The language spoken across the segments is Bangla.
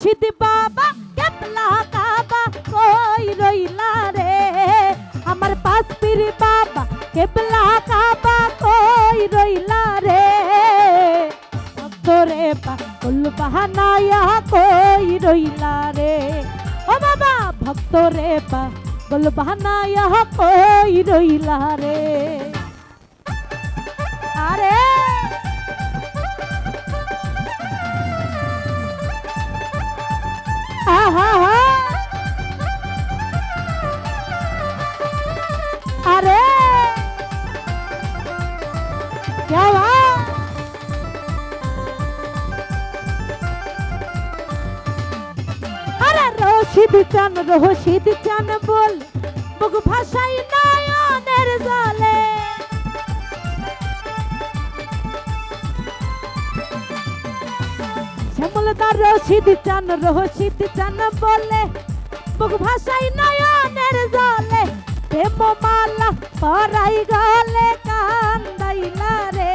মুর্শিদ বাবা কেপলা কাবা, কই রইলা রে? আমার পাশ পীর বাবা কেপলা কাবা, কই রইলা রে? ভক্তরে পাগল বাহানায়া, কই রইলা রে? ও বাবা, ভক্তরে পাগল বাহানায়া, কই রইলা রে? আরে अरे क्या बात আরে রশিদ চান রশিদ চান বল মুখ ভাষাই নয়নের জলে শ্যামলদার রশিদ চান রশিদ চান বলে। মুখ ভাষাই নয়নের জলে প্রেম মালা পরাই গলে কান্দাইলা রে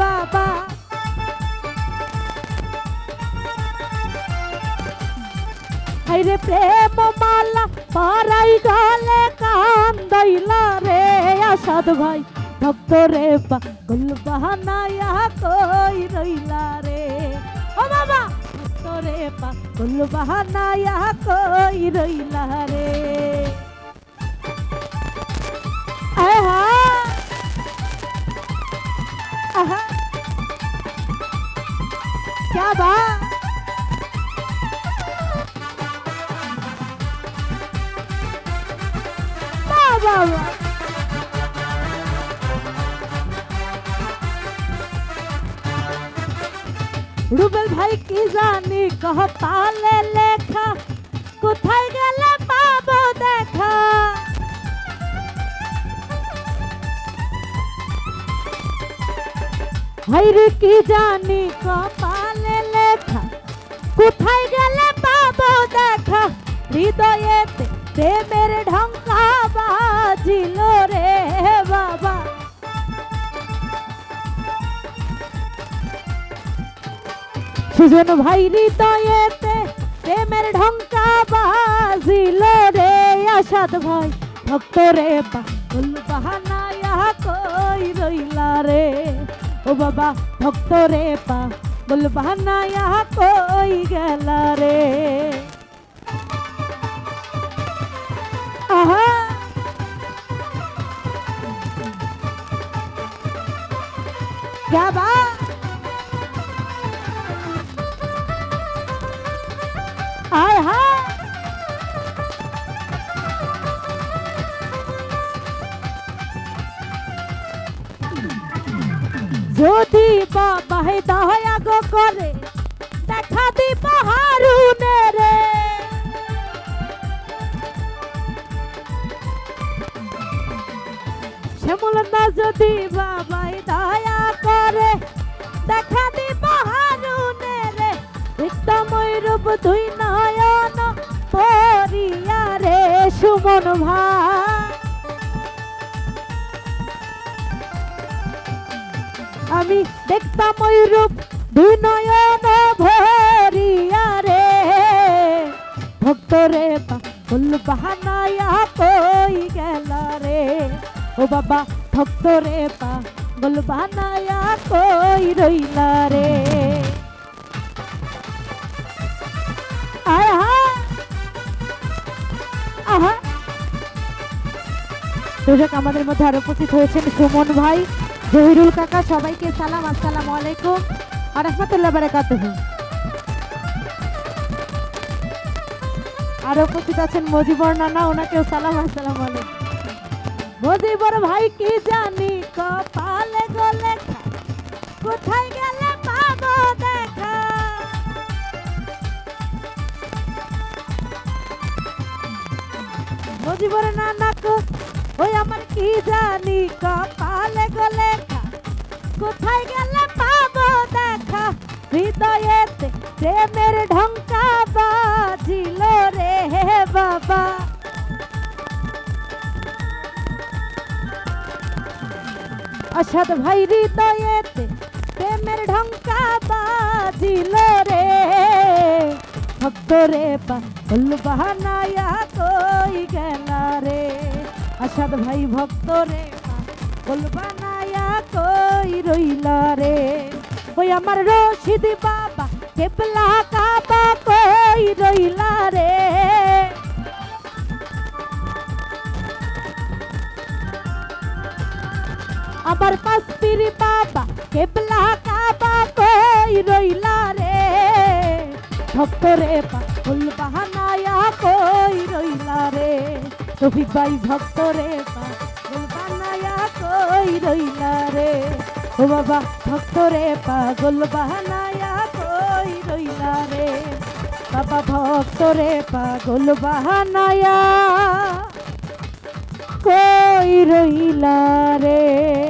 বাবা। হাইরে প্রেম মালা পরাই গলে কান্দাইলা রে আসাদ ভাই। ভক্ত রে পাগল বাহানায়া কই রইলা রে? ও বাবা! पा कुल बहाना यहाँ कोई रोईला लहरे आहा आहा क्या बात बाबा। রুবেল ভাই কি জানি কহ পালে লেখা কোথায় গেলে পাবো দেখা হাইরে কি জানি কপালে লেখা কোথায় গেলে পাবো দেখা হৃদয়েতে প্রেমের ঢঙ্কা সুজন ভাই হৃদয়েতে প্রেমের ঢঙ্কা বাজিল রে আসাদ ভাই। ভক্ত রে পাগল ইহা কই রইলা রে। ও বাবা ভক্ত রে পাগল ইহা কই গেলা রে। যদি বাবা গো করে, দেখা রে শ্যামলদা যদি বাবাই দয়া করে, দেখা বিক্তময় রূপ দুই নয়ন পরিয়া রে সুমন ভাই। আমি দেখতাম ওই রূপ নয়ন ভরিয়া রে। ভক্ত রে ফুল বাহানায়া কই গেল রে। ও বাবা ভক্ত রে পা বল বাহানায়া কই রইলা রে। আহা! আহা! দর্শক, আমাদের মধ্যে আরও উপস্থিত হয়েছেন সুমন ভাই। জহিরুল কাকা, সবাইকে সালাম, আসসালামু আলাইকুম। আর রহমতুল্লাহ বারাকাতুহ। আর উপস্থিত আছেন মজিবর নানা, ওনাকেও সালাম, আসসালামু আলাইকুম। মজিবর ভাই, কি জানি, কপালে গলে কোথায় ওই আমার কি জানি কপালে গলে কোথায় গেলে পাবো দেখা? হৃদয়েতে প্রেমের ঢঙ্কা বাজিল রে বাবা। অসাদ ভাই হৃদয়েতে প্রেমের ঢঙ্কা বাজিল রে। ভক্তরে পাগল বাহানায়া কই গেলা রে। আসাদ ভাই ভক্তরে পাগল বানায়া কই রইলা রে? ওই আমার রশিদি বাবা, কেবলা কাবা কই রইলা রে? আমার পাস্তির বাবা, কেবলা কাবা কই রইলা রে? ভক্তরে পাগল বাহানায়া কই রইলা রে রফিক ভাই ভক্তরে পাগল বানায়া কই রইলা রে? ও বাবা, ভক্তরে পাগল বাহানায়া কই রইলা রে? বাবা, ভক্তরে পাগল বাহানায়া কই রইলা রে?